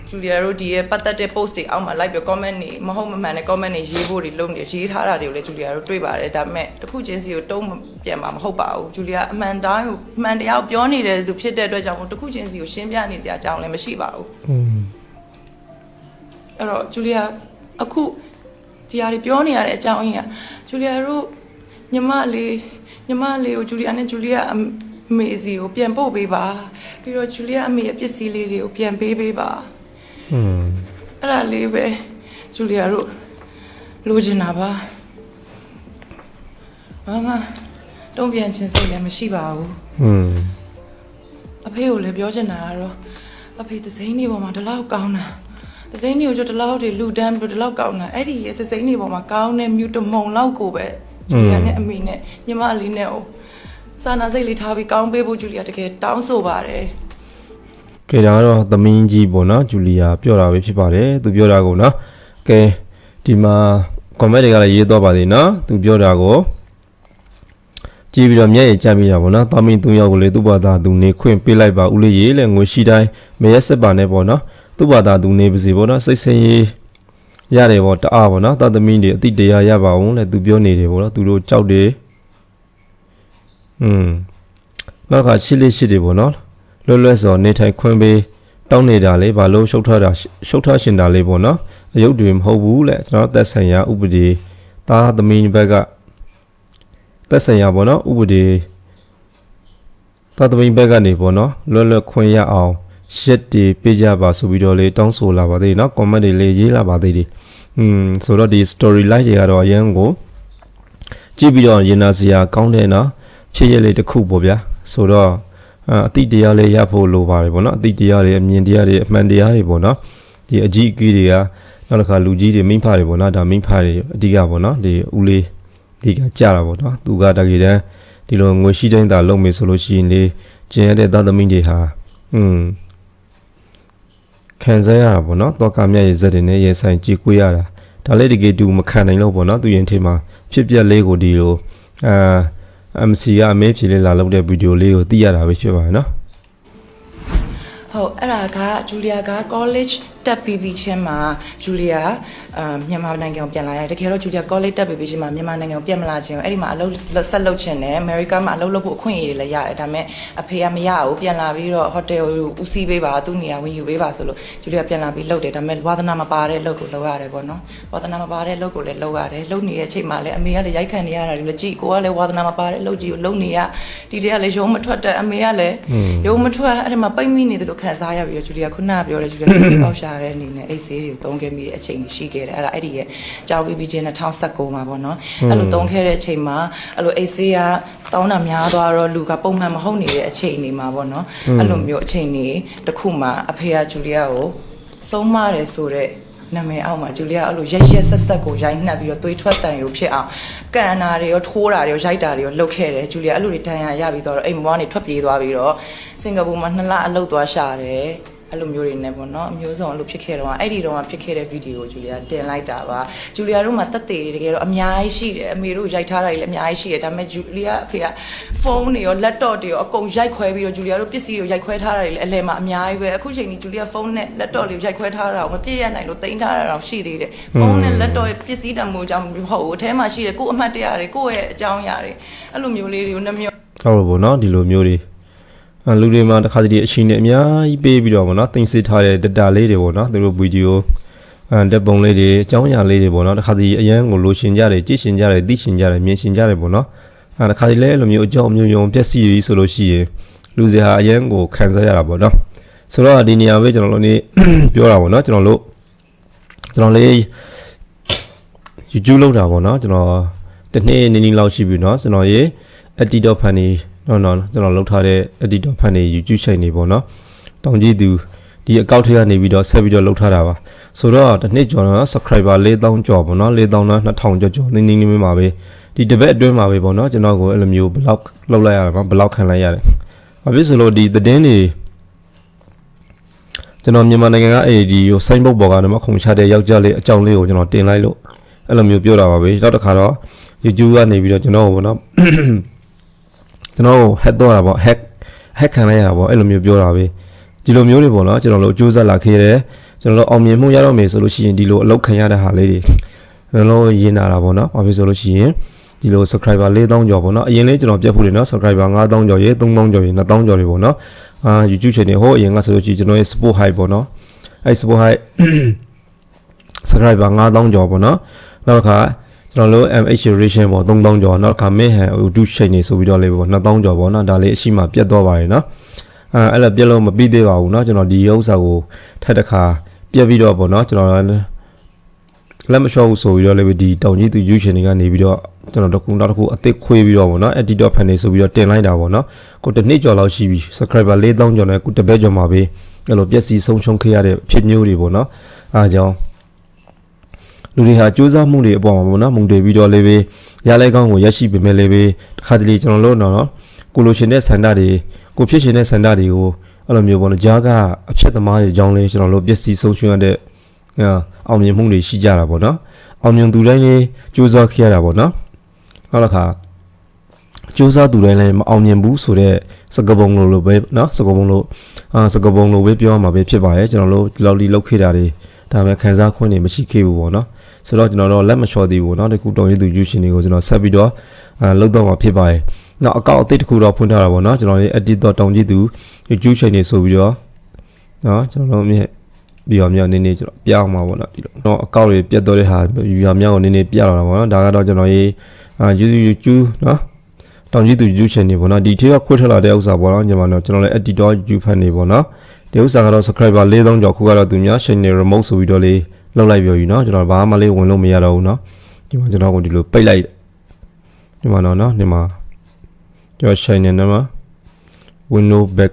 ဂျူလီယာတို့ဒီရဲ့ပတ်သက်တဲ့ post တွေအောက်မှာ like ပြီး comment တွေမဟုတ်မမှန်တဲ့ comment တွေရေးဖို့တွေလုပ်နေရေးထားတာတွေကိုလည်းဂျူလီယာတို့တွေ့ပါတယ်ဒါပေမဲ့တစ်ခုချင်းစီကိုတုံးပြန်မှာမဟုတ်ပါဘူးဂျူလီယာအမှန်တိုင်းကိုအမှန်တရားကိုပြောနေတဲ့သူဖြစ်တဲ့အတွက်ကြောင့်မို့တစ်ခုချင်းစီကိုရှင်းပြနေစရာအကြောင်းလည်းမရှိပါဘူးอืมအဲ့တော့ဂျူလီယာအခုဒီဟာတွေပြောနေရတဲ့အကြောင်းအရင်းကဂျူလီယာတို့ညီမလေးညီမလေးကိုဂျူလီယာနဲ့ဂျူလီယာ အမေစီကိုပြန်ပို့ပေးပါပြီးတော့ဂျူလီယာအမေရဲ့ပစ္စည်းလေးတွေကိုပြန်ပေးပေးပါ อืม အဲ့ဒါလေးပဲဂျူလီယာတို့လိုချင်တာပါဘာမှတုံ့ပြန်ခြင်းစိတ်လည်းမရှိပါဘူး อืม အဖေကိုလည်းပြောချင်တာကတော့အဖေသစိမ်းနေပေါ်မှာဒီလောက်ကောင်းတာသစိမ်းနေကိုကျတော့ဒီလောက်တွေလူတန်းပြီးဒီလောက်ကောင်းတာအဲ့ဒီရဲ့သစိမ်းနေပေါ်မှာကောင်းတဲ့မြူတမုံလောက်ကိုပဲဂျူလီယာနဲ့အမေနဲ့ညီမလေးနဲ့ဟို စာနာစိတ်လေးထားပြီးကောင်းပေးဖို့ဂျူလီယာတကယ်တောင်းဆိုပါတယ်ကဲဒါကတော့သမင်းကြီးပေါ့နော်ဂျူလီယာပြောတာပဲဖြစ်ပါတယ်သူပြောတာကိုနော်ကဲဒီမှာ comment တွေကလည်းရေးတော့ပါသေးနော်သူပြောတာကိုကြည့်ပြီးတော့မျက်ရည်ကျမိတာပေါ့နော်သမင်း၃ယောက်ကိုလေသူ့ဘာသာသူနေခွင့်ပေးလိုက်ပါဦးလေးရေလေငွေရှိတိုင်းမရက်ဆက်ပါနဲ့ပေါ့နော်သူ့ဘာသာသူနေပါစေပေါ့နော်စိတ်ဆင်းရေးရတယ်ပေါ့တအားပေါ့နော်သသမင်းတွေအတိတရားရပါအောင်လေသူပြောနေတယ်ပေါ့နော်သူတို့ကြောက်တယ် อืมနောက်ကချစ်လေးရှိတယ်ပေါ့နော် လွတ်လွတ်စော်နေထိုင်ခွင့်ပေးတောင်းနေတာလေဘာလို့ရှုပ်ထားတာရှုပ်ထားရှင်တာလေပေါ့နော်အ အယုတ်တွေမဟုတ်ဘူးလေကျွန်တော်သက်ဆိုင်ရာဥပဒေသားသမီးဘက်ကသက်ဆိုင်ရာပေါ့နော်ဥပဒေသားသမီးဘက်ကနေပေါ့နော်လွတ်လွတ်ခွင့်ရအောင်ရက်တွေပေးကြပါဆိုပြီးတော့လေတောင်းဆိုလာပါသေးတယ်နော် comment တွေလေးရေးလာပါသေးတယ်อืมဆိုတော့ဒီ story line တွေကတော့အရန်ကိုကြည့်ပြီးတော့ရင်နာစရာကောင်းတယ်နော် ဖြစ်ရလေးတစ်ခုပေါ့ဗျာဆိုတော့အာအတိတရားလေးရဖို့လိုပါတယ်ပေါ့နော်အတိတရားတွေအမြင်တရားတွေအမှန်တရားတွေပေါ့နော်ဒီအကြီးအကီးတွေကနောက်တစ်ခါလူကြီးတွေမိန်းဖတွေပေါ့နော်ဒါမိန်းဖတွေအဓိကပေါ့နော်ဒီဦးလေးဒီကကြတာပေါ့နော်သူကတကယ်တမ်းဒီလိုငွေရှိတိုင်းသာလုပ်မယ်ဆိုလို့ရှိရင်လေကျင်ရတဲ့သားသမီးတွေဟာอืมခံစားရတာပေါ့နော်တောကမြတ်ရဲ့ဇက်တွေနဲ့ရေဆိုင်ကြည့်ကွေးရတာဒါလည်းတကယ်တူမခံနိုင်လို့ပေါ့နော်သူရင်ထဲမှာဖြစ်ပျက်လေးကိုဒီလိုအာ MC ကအမေးဖြေလေးလာလုပ်တဲ့ဗီဒီယိုလေးကိုသိရတာပဲဖြစ်ပါတယ်နော်ဟုတ်အဲ့ဒါကဂျူလီယာက college တက်ပြီးပြီးချင်းမှာဂျူလီယာအာမြန်မာနိုင်ငံကိုပြန်လာရတယ်တကယ်တော့ဂျူလီယာ college တက်ပြီးပြီးချင်းမှာမြန်မာနိုင်ငံကိုပြန်မလာချင်ဘူးအဲ့ဒီမှာအလုပ်ဆက်လုပ်ချင်တယ်အမေရိကမှာအလုပ်လုပ်ဖို့အခွင့်အရေးတွေလည်းရတယ်ဒါပေမဲ့အဖေကမရဘူးပြန်လာပြီးတော့ဟိုတယ်ကိုဦးစီးပေးပါသူ့နေရာဝင်ယူပေးပါဆိုလို့ဂျူလီယာပြန်လာပြီးလုပ်တယ်ဒါပေမဲ့ဝါသနာမပါတဲ့လုပ်ကိုလုပ်ရတယ်ပေါ့နော်ဝါသနာမပါတဲ့လုပ်ကိုလည်းလုပ်ရတယ်လုပ်နေတဲ့အချိန်မှာလည်းအမေကလည်းရိုက်ခံနေရတာလည်းကြည့်ကိုကလည်းဝါသနာမပါတဲ့လုပ်ကြီးကိုလုပ်နေရဒီတည်းကလည်းရုံးမထွက်တဲ့အမေကလည်းရုံးမထွက်အဲ့ဒီမှာပိတ်မိနေတယ်လို့ခံစားရပြီးတော့ဂျူလီယာခုနကပြောတယ်ဂျူလီယာစိတ်ပေါက်ရှာတဲ့အနေနဲ့အိတ်ဆေးတွေကိုတုံးခဲ့မိတဲ့အချိန်ကြီးရှိခဲ့တယ်အဲ့ဒါအဲ့ဒီရဲ့ကြောက်ပြီးပြီးချင်း2019မှာပေါ့နော်အဲ့လိုတုံးခဲ့တဲ့အချိန်မှာအဲ့လိုအိတ်ဆေးကတောင်းတာများသွားတော့လူကပုံမှန်မဟုတ်နေတဲ့အချိန်တွေမှာပေါ့နော်အဲ့လိုမျိုးအချိန်တွေတစ်ခုမှအဖေကဂျူလီယာကိုဆုံးမတယ်ဆိုတော့နာမည်အောက်မှာဂျူလီယာအဲ့လိုရက်ရက်ဆက်ဆက်ကိုရိုက်နှက်ပြီးတော့သွေးထွက်တန်ရုံဖြစ်အောင်ကန်နာတွေရောထိုးတာတွေရောရိုက်တာတွေရောလုပ်ခဲ့တယ်ဂျူလီယာအဲ့လိုတွေတန်ရာရပြီးတော့အိမ်မွားနေထွက်ပြေးသွားပြီးတော့စင်ကာပူမှာနှစ်လအလုပ်သွားရှာတယ် အဲ့လိုမျိုးတွေနဲ့ပေါ့နော်အမျိုးစုံအဲ့လိုဖြစ်ခဲ့တော့အဲ့ဒီတော့ဖြစ်ခဲ့တဲ့ဗီဒီယိုကိုဂျူလီယာတင်လိုက်တာပါဂျူလီယာတို့မှာတက်သေးတွေတကယ်တော့အများကြီးရှိတယ်အမေတို့ရိုက်ထားတာတွေလည်းအများကြီးရှိတယ်ဒါပေမဲ့ဂျူလီယာအဖေကဖုန်းတွေရော laptop တွေရောအကုန်ရိုက်ခွဲပြီးတော့ဂျူလီယာတို့ပစ္စည်းတွေရိုက်ခွဲထားတာတွေလည်းအလဲမှာအများကြီးပဲအခုချိန်ကြီးဂျူလီယာဖုန်းနဲ့ laptop တွေရိုက်ခွဲထားတာကိုမပြည့်ရနိုင်လို့တင်ထားတာတော့ရှိသေးတယ်ဖုန်းနဲ့ laptop ရဲ့ပစ္စည်းတံမိုးကြောင့်မဟုတ်ဘူးအထဲမှာရှိတယ်ကို့အမှတ်တရတွေကိုယ့်ရဲ့အကြောင်းအရာတွေအဲ့လိုမျိုးလေးတွေကိုနှမျိုးဟုတ်လို့ပေါ့နော်ဒီလိုမျိုးတွေအဲ လူတွေမှာတစ်ခါတည်းအချင်းနဲ့အများကြီးပေးပြီးတော့ပေါ့နော်တင်စစ်ထားတဲ့ data လေးတွေပေါ့နော်သူတို့ဗီဒီယိုအဲတက်ပုံလေးတွေအကြောင်းအရာလေးတွေပေါ့နော်တစ်ခါတည်းအရန်ကိုလိုရှင်ကြတယ်ကြည့်ရှင်ကြတယ်သိရှင်ကြတယ်မြင်ရှင်ကြတယ်ပေါ့နော်အဲတစ်ခါတည်းလည်းအဲ့လိုမျိုးအကြောင်းအမျိုးမျိုးပြက်စီပြီးဆိုလို့ရှိရင်လူစရာအရန်ကိုခံစားရတာပေါ့နော်ဆိုတော့ဒီနေရာပဲကျွန်တော်တို့နေ ပြောတာပေါ့နော်ကျွန်တော်တို့ကျွန်တော်လေး YouTube လောက်တာပေါ့နော်ကျွန်တော်တစ်နှစ်နေနေလောက်ရှိပြီเนาะကျွန်တော်ရေ editor ဖန် နေနော်နော်ကျွန်တော်လောက်ထားတဲ့ editor ဖန်နေ YouTube channel နေပေါ့နော်တောင်ကြီးသူဒီ account ထဲကနေပြီးတော့ဆက်ပြီးတော့လောက်ထားတာပါဆိုတော့တစ်နှစ်ကျော်တော့ subscriber 4000ကျော်ပေါ့နော်4000တော့2000ကျော်ကျော်နေနေနေမှာပဲဒီတစ်ပတ်အတွင်းမှာပဲပေါ့နော်ကျွန်တော်ကိုအဲ့လိုမျိုးဘလောက်လောက်လိုက်ရတာဘလောက်ခံလိုက်ရတယ်ဘာဖြစ်ဆိုလို့ဒီသတင်းတွေကျွန်တော်မြန်မာနိုင်ငံကအဲ့ဒီဟိုစိုင်းဘုတ်ပေါ်ကနေမှခုံချတဲ့ယောက်ျားလေးအကြောင်းလေးကိုကျွန်တော်တင်လိုက်လို့အဲ့လိုမျိုးပြောတာပါပဲနောက်တစ်ခါတော့ YouTube ကနေပြီးတော့ကျွန်တော်ကိုပေါ့နော် ကျွန်တော် hack တော့တာပေါ့ hack hack ခံလိုက်ရတာပေါ့အဲ့လိုမျိုးပြောတာပဲဒီလိုမျိုးတွေပေါ့နော်ကျွန်တော်တို့အကျိုးဆက်လာခဲ့တယ်ကျွန်တော်တို့အောင်မြင်မှုရတော့မယ်ဆိုလို့ရှိရင်ဒီလိုအလောက်ခံရတဲ့ဟာလေးတွေကျွန်တော်တို့ရင်နာတာပေါ့နော်ဘာဖြစ်ဆိုလို့ရှိရင်ဒီလို subscriber 4000ကျော်ပေါ့နော်အရင်လေးကျွန်တော်ပြတ်ဖို့တယ်နော် subscriber 9000ကျော်ရေ3000ကျော်ရေ2000ကျော်ရေပေါ့နော်အာ YouTube channel ဟိုအရင်ကဆိုလို့ရှိရင်ကျွန်တော်ရဲ့ support high ပေါ့နော်အဲ့ support high subscriber 9000ကျော်ပေါ့နော်နောက်တစ်ခါ ကျွန်တော်တို့ MH ration ပေါ့3000ကျော်နောက်တစ်ခါ min han udu chain နေဆိုပြီးတော့လေးပေါ့2000ကျော်ပေါ့နော်ဒါလေးအရှိမပြတ်သွားပါတယ်နော်အဲအဲ့လိုပြတ်လို့မပြီးသေးပါဘူးเนาะကျွန်တော်ဒီဥစ္စာကိုထပ်တစ်ခါပြတ်ပြီးတော့ပေါ့เนาะကျွန်တော်လက်မလျှော့ဘူးဆိုပြီးတော့လည်းဒီတောင်ကြီးသူ YouTube channel ကနေပြီးတော့ကျွန်တော်တခုနောက်တစ်ခုအသစ်ခွေးပြီးတော့ပေါ့နော် editor ဖန်နေဆိုပြီးတော့တင်လိုက်တာပေါ့နော်ကိုတစ်နှစ်ကျော်လောက်ရှိပြီ subscriber 4000ကျော်နဲ့ကိုတစ်ပတ်ကျော်မှာပဲအဲ့လိုပျက်စီးဆုံးရှုံးခဲ့ရတဲ့ဖြစ်မျိုးတွေပေါ့နော်အားကြောင့် လူတွေဟာစူးစမ်းမှုတွေအပေါ်မှာပေါ့နော်မုံတွေပြီးတော့လည်းပဲရလဲကောင်းကိုရရှိပေမဲ့လည်းပဲတစ်ခါတလေကျွန်တော်တို့နော်ကိုလိုရှင်တဲ့ဆန္ဒတွေကိုဖြစ်ရှင်တဲ့ဆန္ဒတွေကိုအဲ့လိုမျိုးပေါ့နော်ဂျားကအဖြစ်သမားတွေအကြောင်းလေးကျွန်တော်တို့ပျက်စီးဆုံးရှုံးရတဲ့အာအောင်မြင်မှုတွေရှိကြတာပေါ့နော်အောင်မြင်သူတိုင်းလေးစူးစမ်းခဲ့ရတာပေါ့နော်နောက်တစ်ခါစူးစမ်းသူတိုင်းလည်းမအောင်မြင်ဘူးဆိုတော့စကပုံလိုလိုပဲเนาะစကပုံလိုအာစကပုံလိုပဲပြောမှာပဲဖြစ်ပါရဲ့ကျွန်တော်တို့ဒီလောက်ဒီလောက်ခဲ့တာတွေဒါပေမဲ့ခံစားခွင့်တွေမရှိခဲ့ဘူးပေါ့နော် ဆိုတော့ကျွန်တော်တို့လက်မလျှော်သေးဘူးနောက်တစ်ခုတုံရည်သူယူရှင်တွေကိုကျွန်တော်ဆက်ပြီးတော့လုတ်တော့မှာဖြစ်ပါတယ်နောက်အကောင့်အသစ်တစ်ခုတော့ဖွင့်ထားတာပေါ့နော်ကျွန်တော်ရဲ့ edit တော့တောင်ကြည့်သူ YouTube channel ဆိုပြီးတော့နော်ကျွန်တော်တို့မြင်ပြီးတော့မြောက်နေနေကျွန်တော်ပြအောင်ပါပေါ့နော်ဒီလိုတော့အကောင့်တွေပြတ်တော့တဲ့ဟာပြီးတော့မြောက်ကိုနေနေပြတော့တာပေါ့နော်ဒါကတော့ကျွန်တော်ရေး YouTube YouTube နော်တောင်ကြည့်သူ YouTube channel ပေါ့နော်ဒီထဲကခွဲထွက်လာတဲ့ဥစ္စာပေါ့နော်ညီမတို့ကျွန်တော်လည်း edit တော့ YouTube fan နေပေါ့နော်ဒီဥစ္စာကတော့ subscriber 4000ကျော်ခုကတော့သူများ channel remote ဆိုပြီးတော့လေး လောက်လိုက်ပြောပြီနော်ကျွန်တော်ဘာမှလေးဝင်လို့မရတော့ဘူးနော်ဒီမှာကျွန်တော်ကဒီလိုပိတ်လိုက်ဒီမှာတော့နော်ဒီမှာကျွန်တော် channel နံပါတ် window back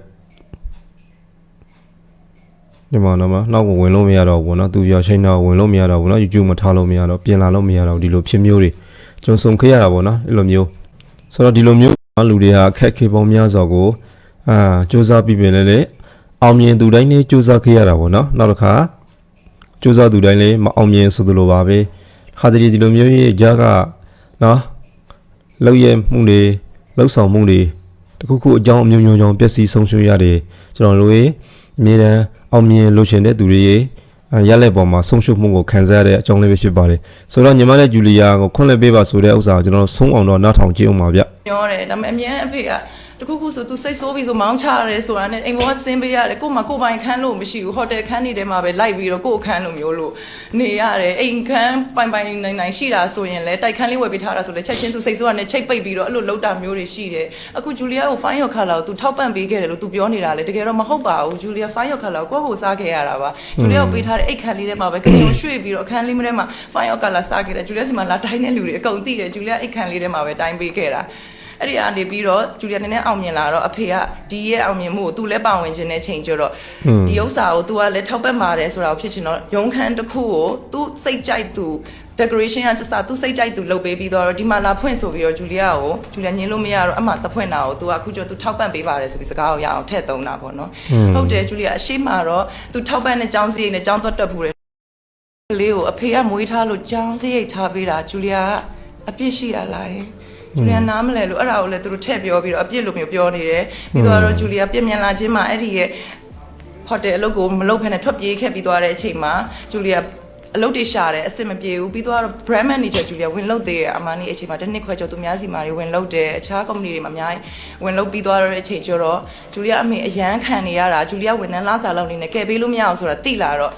ဒီမှာတော့မနောက်ကိုဝင်လို့မရတော့ဘူးเนาะသူပြောချိန်တော့ဝင်လို့မရတော့ဘူးเนาะ YouTube မှာထားလို့မရတော့ပြင်လာလို့မရတော့ဒီလိုဖြစ်မျိုးတွေကျွန်စုံခဲ့ရတာပေါ့เนาะအဲ့လိုမျိုးဆိုတော့ဒီလိုမျိုးလူတွေဟာအခက်အခဲပေါင်းများစွာကိုအာစူးစမ်းပြီးပြင်လဲလေအောင်မြင်သူတိုင်းလေးစူးစမ်းခဲ့ရတာပေါ့เนาะနောက်တစ်ခါ စူးစမ်းသူတိုင်းလည်းမအောင်မြင်ဆိုသလိုပါပဲခါတည်းဒီလိုမျိုးရဲ့ကြားကနော်လောက်ရဲမှုတွေလောက်ဆောင်မှုတွေတခုခုအကြောင်းအမျိုးမျိုးကြောင့်ပျက်စီးဆုံးရှုံးရတယ်ကျွန်တော်တို့ရေအမြဲတမ်းအောင်မြင်လို့ရှင်တဲ့သူတွေရေရလက်ပေါ်မှာဆုံးရှုံးမှုကိုခံစားရတဲ့အကြောင်းလေးပဲဖြစ်ပါတယ်ဆိုတော့ညီမနဲ့ဂျူလီယာကိုခွင့်လွှတ်ပေးပါဆိုတဲ့ဥစ္စာကိုကျွန်တော်ဆုံးအောင်တော့နားထောင်ကြည့်အောင်ပါဗျပြောတယ်ဒါပေမဲ့အမြန်အဖေက တခုခုဆိုသူစိတ်ဆိုးပြီးဆိုမောင်းချရဲဆိုတာနဲ့အိမ်ပေါ်ကဆင်းပေးရတယ်ကို့မှာကို့ပိုင်ခန်းလို့မရှိဘူးဟိုတယ်ခန်းနေထဲမှာပဲလိုက်ပြီးတော့ကို့အခန်းလိုမျိုးလို့နေရတယ်အိမ်ခန်းပိုင်ပိုင်နိုင်နိုင်ရှိတာဆိုရင်လည်းတိုက်ခန်းလေးဝယ်ပေးထားတာဆိုလည်းချက်ချင်းသူစိတ်ဆိုးတာနဲ့ချိတ်ပိတ်ပြီးတော့အဲ့လိုလောက်တာမျိုးတွေရှိတယ်အခုဂျူလီယာကို find your color ကိုသူထောက်ပံ့ပေးခဲ့တယ်လို့သူပြောနေတာလေတကယ်တော့မဟုတ်ပါဘူးဂျူလီယာ find your color ကိုကို့ကိုစားခဲ့ရတာပါဂျူလီယာကိုပေးထားတဲ့အိမ်ခန်းလေးထဲမှာပဲကနေရွှေ့ပြီးတော့အခန်းလေးထဲမှာ find your color စားခဲ့တယ်ဂျူလီယာစီမှာလာတိုင်းတဲ့လူတွေအကုန်သိတယ်ဂျူလီယာအိမ်ခန်းလေးထဲမှာပဲတိုင်းပေးခဲ့တာ အဲ့ဒီအနေပြီးတော့ဂျူလီယာနည်းနည်းအောင်မြင်လာတော့အဖေကဒီရဲ့အောင်မြင်မှုကိုသူလည်းပါဝင်ခြင်းနဲ့ချိန်ကြတော့ဒီဥစ္စာကို तू ကလည်းထောက်ပံ့ပါတယ်ဆိုတာကိုဖြစ်ချင်တော့ရုံခန်းတစ်ခုကို तू စိတ်ကြိုက်သူ decoration ကစစ तू စိတ်ကြိုက်သူလုပ်ပေးပြီးတော့ဒီမှာလာဖွင့်ဆိုပြီးတော့ဂျူလီယာကိုဂျူလီယာညင်းလို့မရတော့အမှတဖွင့်တာကို तू ကအခုကျော် तू ထောက်ပံ့ပေးပါတယ်ဆိုပြီးစကားကိုရအောင်ထည့်သုံးတာပေါ့နော်ဟုတ်တယ်ဂျူလီယာအရှိမတော့ तू ထောက်ပံ့တဲ့ចောင်းစရိတ်နဲ့ចောင်းသွတ်တက်ဖူးတယ် ကလေးကိုအဖေကမွေးထားလို့ကြောင်းစရိတ်ထားပေးတာဂျူလီယာကအပြစ်ရှိရလားယင် ဂျူလီယာနားမလဲလို့အဲ့ဒါကိုလည်းသူတို့ထည့်ပြောပြီးတော့အပြစ်လိုမျိုးပြောနေတယ်ပြီးတော့တော့ဂျူလီယာပြည့်မြန်လာခြင်းမှာအဲ့ဒီရဲ့ဟိုတယ်အလုပ်ကိုမလုပ်ဖ ೇನೆ ထွက်ပြေးခဲ့ပြီးသွားတဲ့အချိန်မှာဂျူလီယာအလုပ်တွေရှာတယ်အဆင်မပြေဘူးပြီးတော့ brand manager ဂျူလီယာဝင်လုပ်သေးတယ်အမန်နီအချိန်မှာတစ်နှစ်ခွဲကျော်သူများစီမှာတွေဝင်လုပ်တယ်အခြား company တွေမှာအများကြီးဝင်လုပ်ပြီးသွားတဲ့အချိန်ကျတော့ဂျူလီယာအမေအရန်ခံနေရတာဂျူလီယာဝန်ထမ်းလာစားလုပ်နေနေကယ်ပေးလို့မရအောင်ဆိုတာသိလာတော့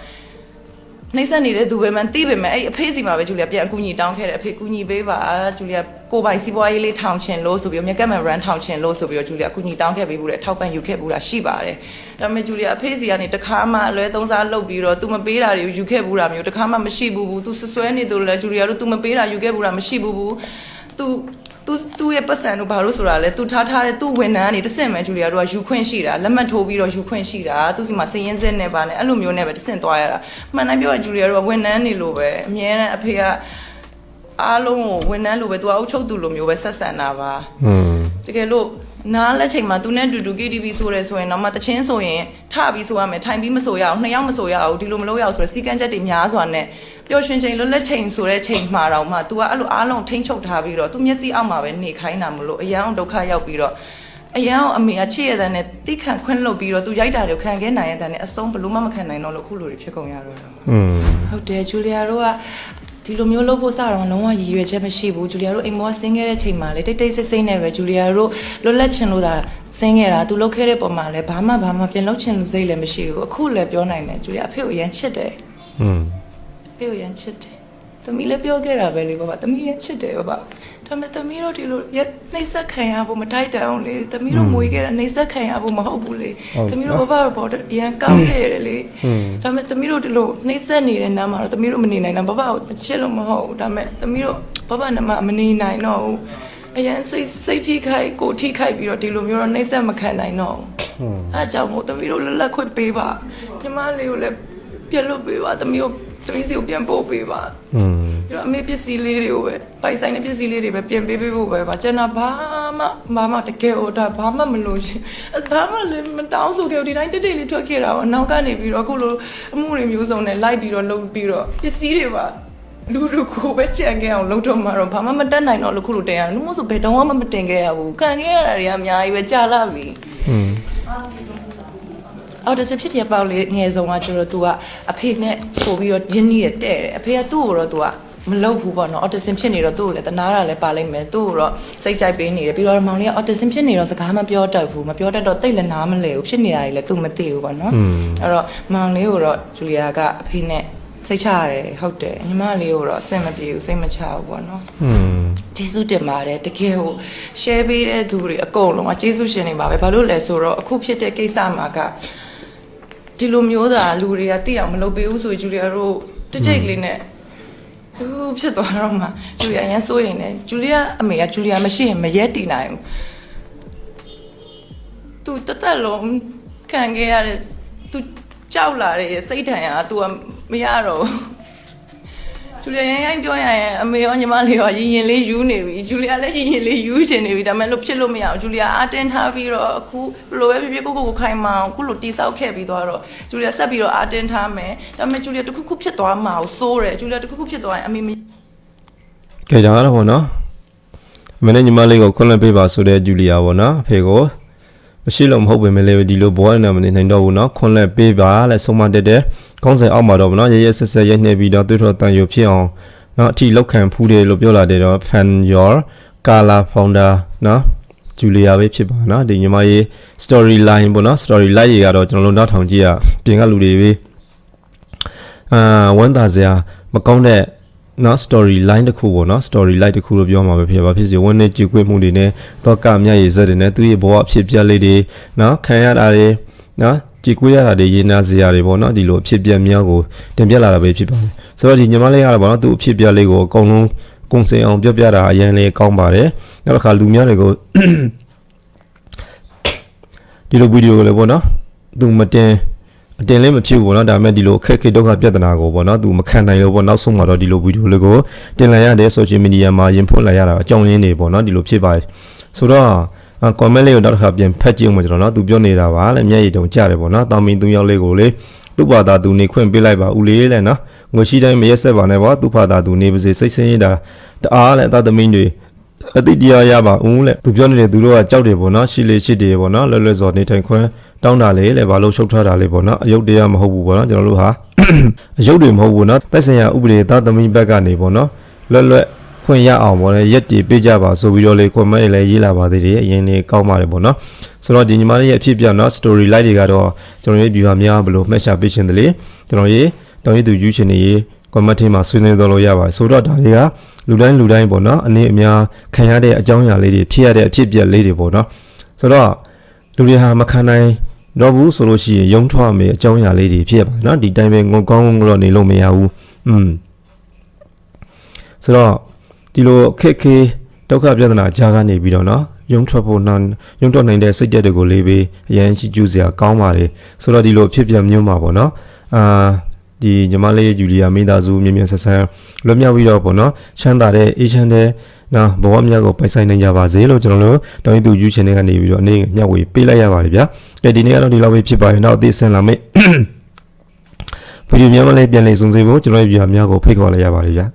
နှိမ့်ဆက်နေတဲ့သူပဲမှန်သိပေမဲ့အဲ့အဖေစီမှာပဲဂျူလီယာပြန်အကူညီတောင်းခဲ့တယ်အဖေကူညီပေးပါဂျူလီယာကိုပိုင်စီးပွားရေးလေးထောင်ချင်လို့ဆိုပြီးတော့မြက်ကက်မန်ရန်ထောင်ချင်လို့ဆိုပြီးတော့ဂျူလီယာအကူညီတောင်းခဲ့ပေးဘူးတဲ့ထောက်ပံ့ယူခဲ့ဘူးတာရှိပါတယ်ဒါပေမဲ့ဂျူလီယာအဖေစီကနေတခါမှအလွဲသုံးစားလုပ်ပြီးတော့သူမပေးတာတွေယူခဲ့ဘူးတာမျိုးတခါမှမရှိဘူးဘူးသူဆွဆွဲနေသူလည်းဂျူလီယာတို့သူမပေးတာယူခဲ့ဘူးတာမရှိဘူးဘူးသူ သူသူ့ရဲ့ပတ်စံတို့ဘာလို့ဆိုတာလဲသူထားထားတဲ့သူ့ဝန်ထမ်းကနေတဆင့်မဲ့ဂျူလီယာတို့ကယူခွင့်ရှိတာလက်မှတ်ထိုးပြီးတော့ယူခွင့်ရှိတာသူစီမှာစည်ရင်းစစ်နဲ့ပါနဲ့အဲ့လိုမျိုးနဲ့ပဲတဆင့်သွားရတာမှန်တိုင်းပြောရဂျူလီယာတို့ကဝန်ထမ်းနေလို့ပဲအမြဲတမ်းအဖေကအားလုံးကိုဝန်ထမ်းလိုပဲသူကအုပ်ချုပ်သူလိုမျိုးပဲဆက်ဆံတာပါอืมတကယ်လို့ နားလက်ချိန်မှာသူနဲ့တူတူ KTV ဆိုရဲဆိုရင်တော့မှတချင်းဆိုရင်ထပြီးဆိုရမယ်ထိုင်ပြီးမဆိုရအောင်နှစ်ယောက်မဆိုရအောင်ဒီလိုမလုပ်ရအောင်ဆိုတော့စီကန်းချက်တွေများစွာနဲ့ပျော်ရွှင်ချိန်လွတ်လပ်ချိန်ဆိုတဲ့ချိန်မှာတော့မှ तू ကအဲ့လိုအားလုံးထိမ့်ချုပ်ထားပြီးတော့သူမျက်စိအောက်မှာပဲနေခိုင်းတာမလို့အရန်အောင်ဒုက္ခရောက်ပြီးတော့အရန်အောင်အမေကချစ်ရတဲ့နဲ့တိခန့်ခွင့်လုပ်ပြီးတော့ तू ရိုက်တာတွေခံခဲ့နိုင်ရတဲ့နဲ့အဆုံးဘလို့မှမခံနိုင်တော့လို့ခုလိုတွေဖြစ်ကုန်ရတော့တော့ อืม ဟုတ်တယ်ဂျူလီယာတို့က ဒီလိုမျိုးလုပ်ဖို့စတော့လုံးဝရည်ရွယ်ချက်မရှိဘူးဂျူလီယာတို့အိမ်မောဆင်းခဲ့တဲ့ချိန်မှာလေတိတ်တိတ်ဆိတ်ဆိတ်နဲ့ပဲဂျူလီယာတို့လွတ်လပ်ချင်လို့သာဆင်းခဲ့တာသူလုပ်ခဲ့တဲ့ပုံမှာလည်းဘာမှဘာမှပြန်လုပ်ချင်စိတ်လည်းမရှိဘူးအခုလည်းပြောနိုင်တယ်ဂျူလီယာအဖေကိုရမ်းချစ်တယ်อืมအဖေကိုရမ်းချစ်တယ်သမီးလည်းပြောခဲ့တာပဲလေဘာဘာသမီးရမ်းချစ်တယ်ဘာဘာ ဒါပေမဲ့သမီးတို့ဒီလိုရနှိမ့်ဆက်ခံရဖို့မတိုက်တန်အောင်လေသမီးတို့မွေးခဲ့တာနှိမ့်ဆက်ခံရဖို့မဟုတ်ဘူးလေသမီးတို့ဘာဘာဘောရမ်းကောင်းခဲ့ရတယ်လေဒါပေမဲ့သမီးတို့ဒီလိုနှိမ့်ဆက်နေတဲ့နားမှာတော့သမီးတို့မနေနိုင်တာဘဘကိုမချစ်လို့မဟုတ်ဘူးဒါပေမဲ့သမီးတို့ဘဘနာမမနေနိုင်တော့ဘူးအရင်စိတ်စိတ်ထိခိုက်ကိုထိခိုက်ပြီးတော့ဒီလိုမျိုးတော့နှိမ့်ဆက်မခံနိုင်တော့ဘူးအဲအကြောင့်မို့သမီးတို့လက်လက်ခွင့်ပေးပါညီမလေးကိုလည်းပြတ်လွတ်ပေးပါသမီးကို သမီးစီကိုပြန်ပို့ပေးပါ อืม ပြီးတော့အမေပစ္စည်းလေးတွေကိုပဲပိုက်ဆိုင်တဲ့ပစ္စည်းလေးတွေပဲပြင်ပေးပေးဖို့ပဲပါကျွန်တော်ဘာမှဘာမှတကယ်ဟိုဒါဘာမှမလို့ရှင်ဘာမှလည်းမတောင်းဆိုခဲ့ဘူးဒီတိုင်းတိတ်တိတ်လေးထွက်ခဲ့တာပေါ့နောက်ကနေပြီးတော့အခုလိုအမှုတွေမျိုးစုံနဲ့လိုက်ပြီးတော့လုပ်ပြီးတော့ပစ္စည်းတွေပါလူလူကိုပဲကြံခဲ့အောင်လုပ်တော့မှတော့ဘာမှမတက်နိုင်တော့လို့ခုလိုတင်ရတယ်လို့မဟုတ်ဆိုဘယ်တော့မှမတင်ခဲ့ရဘူးခံခဲ့ရတာတွေကအများကြီးပဲကြာလာပြီ อืม အော်ဒါစဖြစ်တဲ့ပေါက်လေးငယ်ဆုံးကကျတော့ तू ကအဖေနဲ့ပို့ပြီးတော့ရင်းနှီးတယ်တဲ့တယ်အဖေကသူ့ကိုတော့ तू က မလုပ်ဘူးပေါ့နော် autism ဖြစ်နေတော့သူ့ကိုလည်းတနာတာလည်းပါလိမ့်မယ်သူ့ကိုတော့စိတ်ကြိုက်ပေးနေတယ်ပြီးတော့မောင်လေးက autism ဖြစ်နေတော့စကားမပြောတတ်ဘူးမပြောတတ်တော့တိတ်လည်းနားမလဲဘူးဖြစ်နေတာကြီးလည်းသူမသိဘူးပေါ့နော်အဲ့တော့မောင်လေးကိုတော့ဂျူလီယာကအဖေနဲ့စိတ်ချရတယ်ဟုတ်တယ်ညီမလေးကိုတော့အဆင်မပြေဘူးစိတ်မချဘူးပေါ့နော် อืม ကျေးဇူးတင်ပါတယ်တကယ်ကို share ပေးတဲ့သူတွေအကုန်လုံးကကျေးဇူးရှင်နေပါပဲဘာလို့လဲဆိုတော့အခုဖြစ်တဲ့ကိစ္စမှာက ဒီလိုမျိုးသာလူတွေကသိအောင်မလုပ်ပေးဘူးဆိုရင်ဂျူလီယာတို့တစ်ကြိတ်ကလေးနဲ့ဟိုဖြစ်သွားတော့မှဂျူလီယာအရင်စိုးရင်လည်းဂျူလီယာအမေကဂျူလီယာမရှိရင်မရက်တည်နိုင်ဘူးသူတသက်လုံးခံခဲ့ရတဲ့သူကြောက်လာတဲ့စိတ်ထန်ရသူကမရတော့ဘူး ဂျူလီယာရိုင်းရိုင်းပြောရရင်အမေရောညီမလေးရောရင်ရင်လေးယူနေပြီဂျူလီယာလည်းရင်ရင်လေးယူချင်နေပြီဒါပေမဲ့လို့ဖြစ်လို့မရအောင်ဂျူလီယာအတင်းထားပြီးတော့အခုဘယ်လိုပဲဖြစ်ဖြစ်ကိုကိုကိုခိုင်မအောင်အခုလိုတိဆောက်ခဲ့ပြီးသွားတော့ဂျူလီယာဆက်ပြီးတော့အတင်းထားမယ်ဒါပေမဲ့ဂျူလီယာတခုခုဖြစ်သွားမှာကိုစိုးတယ်ဂျူလီယာတခုခုဖြစ်သွားရင်အမေမကဲဒါကတော့ဗောနော်မင်းနဲ့ညီမလေးကိုခွင့်လွှတ်ပေးပါဆိုတဲ့ဂျူလီယာဗောနော်အဖေကို မရှိလို့မဟုတ်ပေမဲ့လည်းဒီလိုဘောရနေမနေနိုင်တော့ဘူးနော်ခွင့်လွှတ်ပေးပါလဲဆုံးမတက်တဲ့ခေါင်းစဉ်အောက်မှာတော့ဗောနော်ရရဆက်ဆက်ရိုက်နှိပ်ပြီးတော့သူ့တော်တန်ရုပ်ဖြစ်အောင်နော်အထီလောက်ခံဖူးတယ်လို့ပြောလာတယ်တော့ fan your color founder နော်ဂျူလီယာပဲဖြစ်ပါနော်ဒီညီမလေး story line ပေါ့နော် story line တွေကတော့ကျွန်တော်တို့နောက်ထောင်ကြည့်ရပြင်ကလူတွေပဲအာဝမ်းသာစရာမကောင်းတဲ့ နော် story line တစ်ခုပေါ့နော် story line တစ်ခုလို့ပြောမှာပဲဖြစ်ပါဖြစ်စီဝန်းနေကြည်ကွေးမှုတွေနဲ့တော့ကမြတ်ရည်စက်တွေနဲ့သူ့ရဲ့ဘဝအဖြစ်ပြက်လေးတွေနော်ခံရတာတွေနော်ကြည်ကွေးရတာတွေရေးနာစရာတွေပေါ့နော်ဒီလိုအဖြစ်ပြက်များကိုတင်ပြလာတာပဲဖြစ်ပါတယ်ဆိုတော့ဒီညီမလေးကတော့ပေါ့နော်သူ့အဖြစ်ပြက်လေးကိုအကုန်လုံးကုံစင်အောင်ပြပြတာအရင်လေးကောင်းပါတယ်နောက်တစ်ခါလူများတွေကိုဒီလိုဗီဒီယိုကိုလည်းပေါ့နော်သူမတင် အတင်လေးမဖြစ်ဘူးပေါ့နော်ဒါပေမဲ့ဒီလိုအခက်အခဲဒုက္ခပြဿနာကိုပေါ့နော်သူမခံနိုင်လို့ပေါ့နောက်ဆုံးမှာတော့ဒီလိုဗီဒီယိုလေးကိုတင်လာရတဲ့ social media မှာရင်ဖွင့်လာရတာအကြောင်းရင်းတွေပေါ့နော်ဒီလိုဖြစ်ပါတယ်ဆိုတော့ comment လေးကိုနောက်တစ်ခါပြန်ဖတ်ကြည့်အောင်ကျွန်တော်နော်သူပြောနေတာပါလေမျက်ရည်တုံကြတယ်ပေါ့နော်တောင်မင်းသူယောက်လေးကိုလေသူ့ဘာသာသူနေခွင့်ပေးလိုက်ပါဦးလေးလေနော်ငွေရှိတိုင်းမရက်ဆက်ပါနဲ့ပေါ့သူ့ဘာသာသူနေပါစေစိတ်ဆင်းရဲတာတအားလေအသသမင်းတွေအတိတရားရပါဦးလေသူပြောနေတယ်သူတို့ကကြောက်တယ်ပေါ့နော်ရှိလေရှိတယ်ပေါ့နော်လွယ်လွယ်စော်နေထိုင်ခွင့် တောင်းတာလေလေဘာလို့ရှုပ်ထားတာလေပေါ့နော်အယုတ်တရားမဟုတ်ဘူးပေါ့နော်ကျွန်တော်တို့ဟာအယုတ်တွေမဟုတ်ဘူးနော်တိုက်ဆိုင်ရာဥပဒေသားသမီးဘက်ကနေပေါ့နော်လွယ်လွယ်ခွင့်ရအောင်ပေါ့လေရက်တီပေးကြပါဆိုပြီးတော့လေကွန်မန့်တွေလည်းရေးလာပါသေးတယ်အရင်လေးကောင်းပါတယ်ပေါ့နော်ဆိုတော့ဒီညီမလေးရဲ့အဖြစ်ပြနော် story light တွေကတော့ကျွန်တော်ရဲ့ view များဘယ်လိုမှတ်ချပေးခြင်းတလေကျွန်တော်ရဲ့တောင်းရသူယူချင်နေရေး comment ထဲမှာဆွေးနွေးတော့လို့ရပါတယ်ဆိုတော့ဒါတွေကလူတိုင်းလူတိုင်းပေါ့နော်အနေအများခံရတဲ့အကြောင်းအရာလေးတွေဖြစ်ရတဲ့အဖြစ်အပျက်လေးတွေပေါ့နော်ဆိုတော့လူတွေဟာမခံနိုင် တော့ဘူးဆိုလို့ရှိရင်ယုံထွက်မယ်အကြောင်းအရာလေးတွေဖြစ်ရပါနော်ဒီတိုင်းပဲငုံကောင်းတော့နေလို့မရဘူးอืมဆိုတော့ဒီလိုအခက်ခဲဒုက္ခပြဿနာကြားကနေပြီးတော့နော်ယုံထွက်ဖို့နှံယုံထွက်နိုင်တဲ့စိတ်ဓာတ်တွေကိုလေးပဲအရင်ရှိကျူးစရာကောင်းပါတယ်ဆိုတော့ဒီလိုအဖြစ်အပျက်မျိုးမှာပေါ့နော်အာဒီညီမလေးဂျူလီယာမိသားစုမြင်မြင်ဆက်ဆန်းလွတ်မြောက်ပြီးတော့ပေါ့နော်ချမ်းသာတဲ့အေးချမ်းတဲ့ နော်ဘဝမြတ်ကိုပိုင်ဆိုင်နိုင်ကြပါစေလို့ကျွန်တော်တို့တောင်းရင်သူယူချင်တဲ့ကနေပြီးတော့အနေမျှဝေပေးလိုက်ရပါတယ်ဗျာကဲဒီနေ့ကတော့ဒီလောက်ပဲဖြစ်ပါရင်တော့အသေးစင်လာမယ့်ဗီဒီယိုများမလေးပြန်လည်စုံစည်းဖို့ကျွန်တော်ရဲ့ဗီဒီယိုများကိုဖိတ်ခေါ်လိုက်ရပါတယ်ဗျာ